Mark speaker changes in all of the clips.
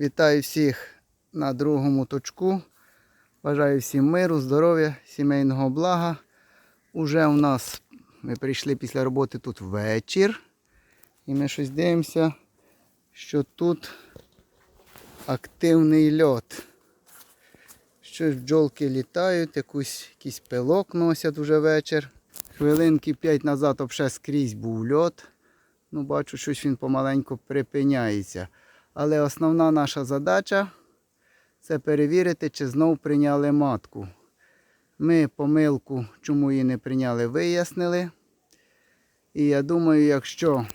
Speaker 1: Вітаю всіх на другому точку. Бажаю всім миру, здоров'я, сімейного блага. Уже у нас ми прийшли після роботи тут вечір. І ми щось дивимося, що тут активний льот. Щось бджолки літають, якусь, якийсь пилок носять вже вечір. Хвилинки 5 назад взагалі скрізь був льот. Ну, бачу, щось він помаленьку припиняється. Але основна наша задача це перевірити, чи знов прийняли матку. Ми помилку, чому її не прийняли, вияснили. І я думаю, якщо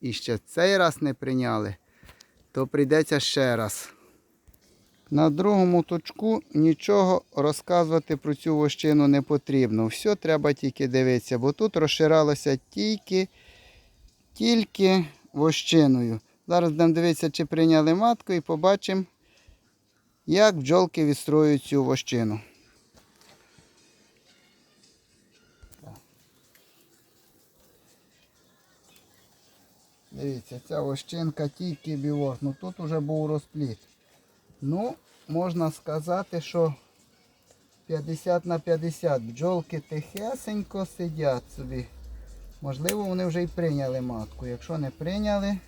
Speaker 1: і ще цей раз не прийняли, то прийдеться ще раз. На другому точку нічого розказувати про цю вощину не потрібно. Все треба тільки дивитися, бо тут розширалося тільки, тільки вощиною. Зараз будемо дивитися, чи прийняли матку і побачимо, як бджолки відстроюють цю вощину. Дивіться, ця вощинка тільки білок. Ну тут вже був розпліт. Ну, можна сказати, що 50 на 50. Бджолки тихесенько сидять собі. Можливо, вони вже й прийняли матку. Якщо не прийняли,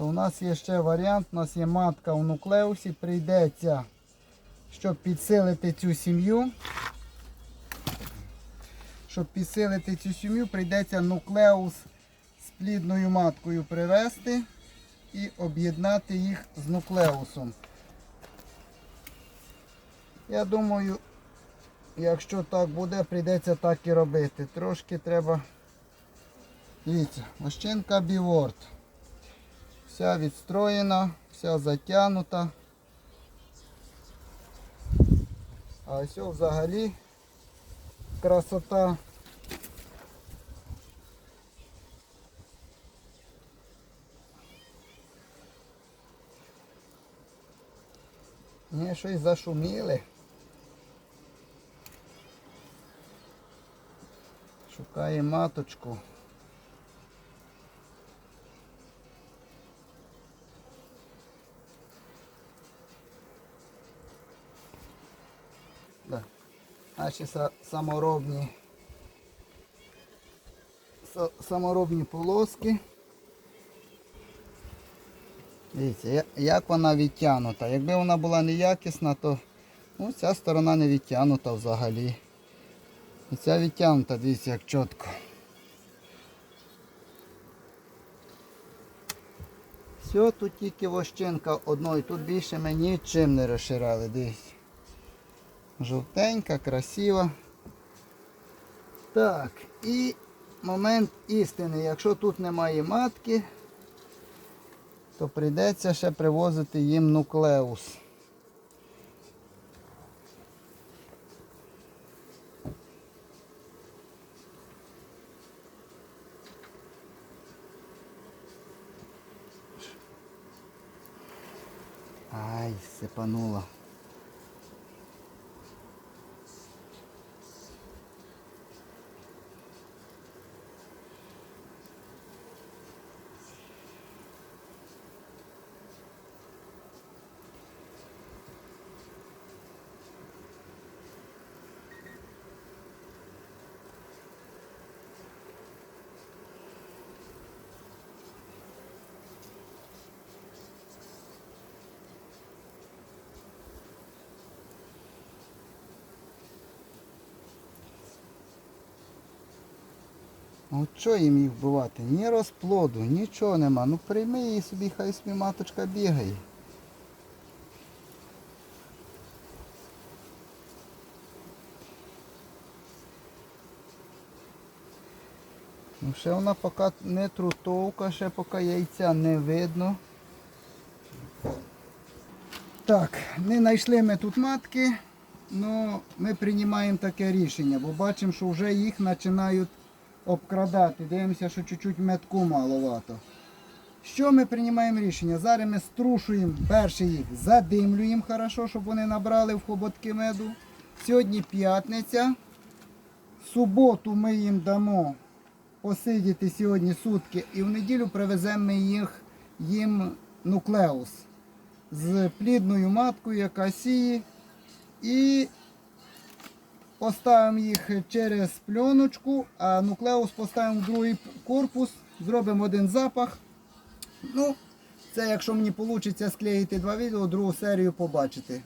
Speaker 1: то у нас є ще варіант. У нас є матка у нуклеусі. Прийдеться, щоб підсилити цю сім'ю. Щоб підсилити цю сім'ю, прийдеться нуклеус з плідною маткою привести і об'єднати їх з нуклеусом. Я думаю, якщо так буде, прийдеться так і робити. Трошки треба. Дивіться, вощинка біворд. Вся відстроєна, вся затягнута. А ось взагалі красота. Ні, щось зашуміли. Шукає маточку. Наші саморобні саморобні полоски. Дивіться, як вона відтягнута. Якби вона була неякісна, то ну, ця сторона не відтягнута взагалі. І ця відтягнута, дивіться, як чітко. Все, тут тільки вощинка одної, тут більше ми нічим не розширяли, дивіться. Жовтенька, красива. Так, і момент істини. Якщо тут немає матки, то прийдеться ще привозити їм нуклеус. Ай, сипанула. Ну що їм їх вбивати? Ні розплоду, нічого нема. Ну прийми її собі, хай собі маточка бігає. Ну ще вона поки не трутовка, ще поки яйця не видно. Так, не знайшли ми тут матки, але ми приймаємо таке рішення, бо бачимо, що вже їх починають обкрадати. Дивимося, що чуть-чуть метку маловато. Що ми приймаємо рішення? Зараз ми струшуємо перше їх, задимлюємо хорошо, щоб вони набрали в хоботки меду. Сьогодні п'ятниця. Суботу ми їм дамо посидіти сьогодні сутки і в неділю привеземо ми їх їм нуклеус з плідною маткою, яка сіє. І поставимо їх через пленочку, а нуклеус поставимо в другий корпус, зробимо один запах. Ну, це якщо мені вийде склеїти два відео, другу серію побачите.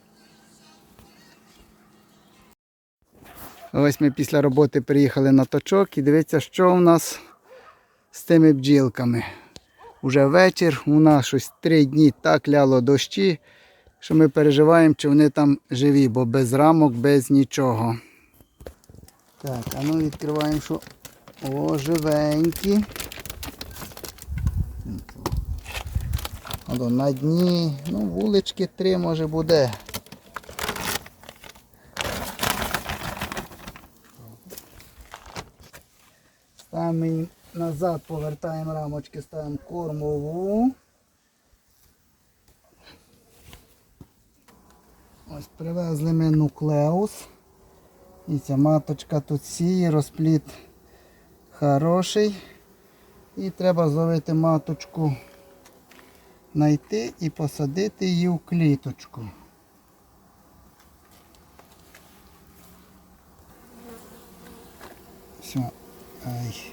Speaker 1: Ось ми після роботи приїхали на точок і дивіться, що у нас з тими бджілками. Уже вечір, у нас щось три дні так ляло дощі, що ми переживаємо, чи вони там живі, бо без рамок, без нічого. Так, а ну відкриваємо, що о, живенькі. На дні, ну, вулички три може буде. Ставимо назад, повертаємо рамочки, ставимо кормову. Ось привезли ми нуклеус. І ця маточка тут сіє, розпліт хороший. І треба зловити маточку, знайти і посадити її в кліточку. Все. Ай.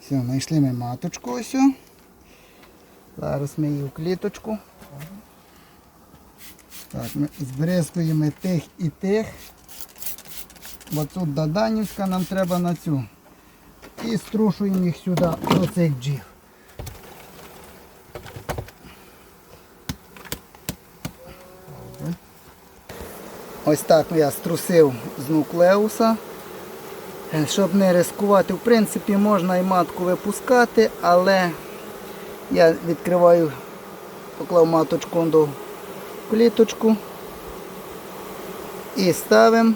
Speaker 1: Все, знайшли ми маточку ось. Зараз ми її в кліточку. Так, ми збризкуємо тих і тих. Бо тут Даданівська нам треба на цю. І струшуємо їх сюди до цих бджіл. Ось так я струсив з нуклеуса. Е, Щоб не ризикувати, в принципі, можна і матку випускати, але я відкриваю, поклав маточку до кліточку і ставимо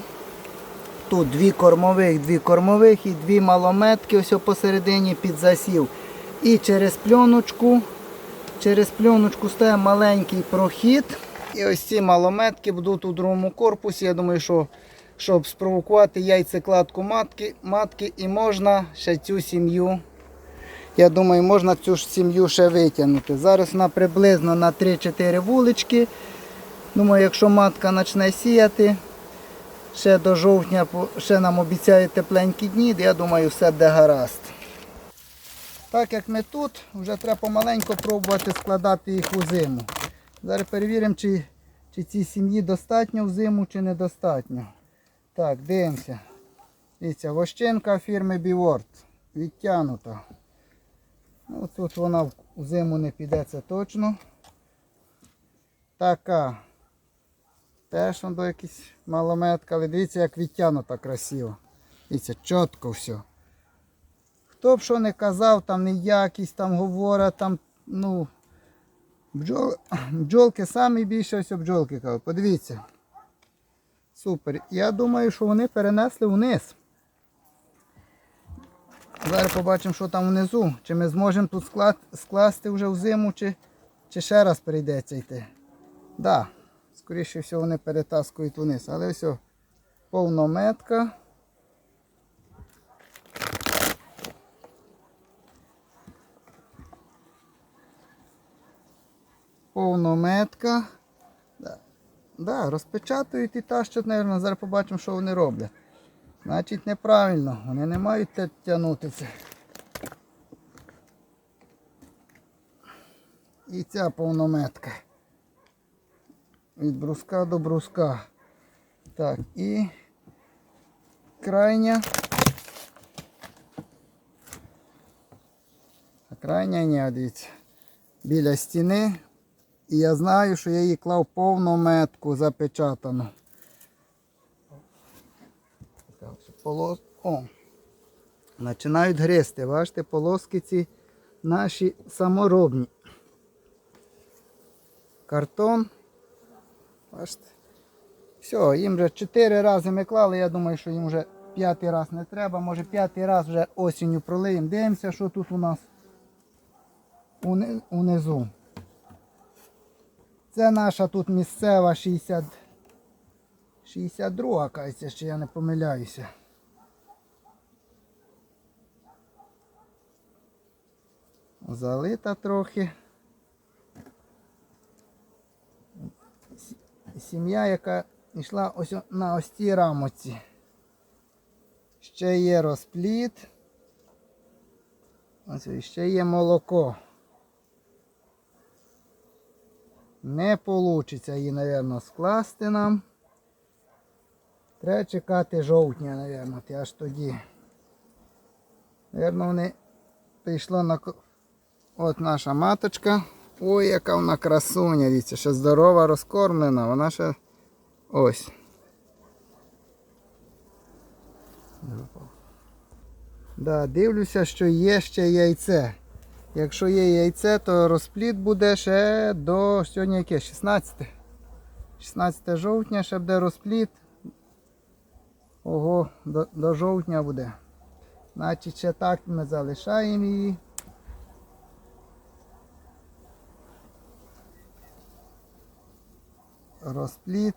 Speaker 1: тут дві кормових, дві кормових і дві малометки ось посередині під засів. І через пленочку, через пленочку ставимо маленький прохід. І ось ці малометки будуть у другому корпусі. Я думаю, що щоб спровокувати яйцекладку матки, матки і можна ще цю сім'ю. Я думаю, можна цю ж сім'ю ще витягнути. Зараз вона приблизно на 3-4 вулички. Думаю, якщо матка почне сіяти, ще до жовтня ще нам обіцяють тепленькі дні, я думаю, все буде гаразд. Так як ми тут, вже треба помаленьку пробувати складати їх у зиму. Зараз перевіримо, чи, чи ці сім'ї достатньо в зиму, чи недостатньо. Так, дивимося. Дивіться, вощинка фірми Біворд. Відтягнута. Ну, тут вона в зиму не піде, це точно. Така. Теж воно якась малометка, але дивіться, як відтягнута красиво. Дивіться, чітко все. Хто б що не казав, там не якість, там говорять, там, ну, бджол, бджолки самі більше ось бджолки кажуть. Подивіться. Супер. Я думаю, що вони перенесли вниз. Зараз побачимо, що там внизу. Чи ми зможемо тут склад, скласти вже в зиму, чи, чи ще раз прийдеться йти. Так, скоріше всього вони перетаскують вниз. Але все, повнометка. Повнометка. Да. Да, розпечатують і тащать, мабуть, зараз побачимо, що вони роблять. Значить неправильно, вони не мають те- тягнутися. І ця повнометка. Від бруска до бруска. Так, і крайня. А крайня ні. Біля стіни. І я знаю, що я її клав повну метку запечатану. Так, полос... О! Починають гризти. Бачите, полоски ці наші саморобні. Картон. Бачите? Все, їм вже 4 рази ми клали, я думаю, що їм вже п'ятий раз не треба. Може п'ятий раз вже осінню пролиємо. Дивимося, що тут у нас унизу. Це наша тут місцева 60... 62, кажеться, що я не помиляюся. залита трохи. Сім'я, яка йшла ось на ось цій рамоці. Ще є розпліт. Ось ще є молоко. Не вийде її, мабуть, скласти нам. Треба чекати жовтня, мабуть, аж тоді. Наверно, вони прийшло на. От наша маточка. Ой, яка вона красуня, дивіться, ще здорова, розкормлена, вона ще ось. Да, дивлюся, що є ще яйце. Якщо є яйце, то розпліт буде ще до сьогодні яке? 16. 16 жовтня ще буде розпліт. Ого, до, до жовтня буде. Значить, ще так ми залишаємо її. Розпліт.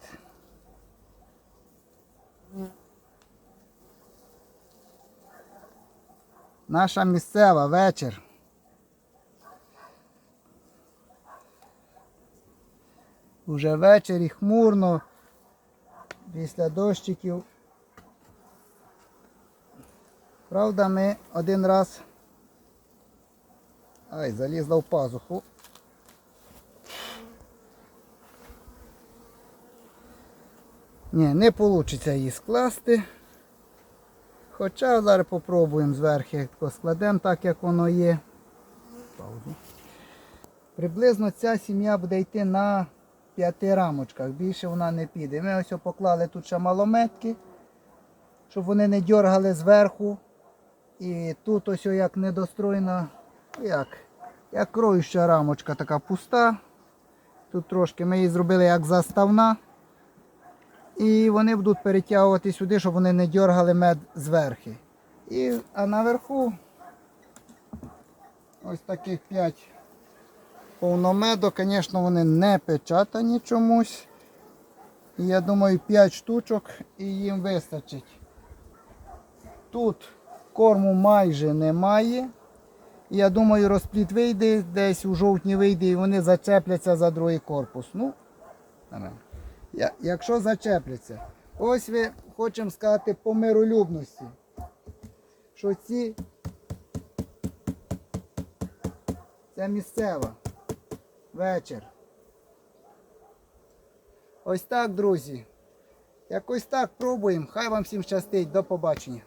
Speaker 1: Наша місцева вечір. Уже вечір і хмурно. Після дощиків. Правда, ми один раз. Ай, залізла в пазуху. Ні, не вийде її скласти. Хоча зараз попробуємо зверху, як складемо так, як воно є. Приблизно ця сім'я буде йти на п'яти рамочках. Більше вона не піде. Ми ось поклали тут ще малометки, щоб вони не дергали зверху. І тут ось як недостроєна, як, як кроюча рамочка така пуста. Тут трошки ми її зробили як заставна. І вони будуть перетягувати сюди, щоб вони не дергали мед зверху. І, а наверху ось таких 5 повномеду, звісно, вони не печатані чомусь. Я думаю, 5 штучок і їм вистачить. Тут корму майже немає. Я думаю, розпліт вийде, десь у жовтні вийде і вони зачепляться за другий корпус. Ну, Якщо зачепляться. Ось ви хочемо сказати по миролюбності, що ці це місцева вечір. Ось так, друзі. Якось так пробуємо. Хай вам всім щастить. До побачення.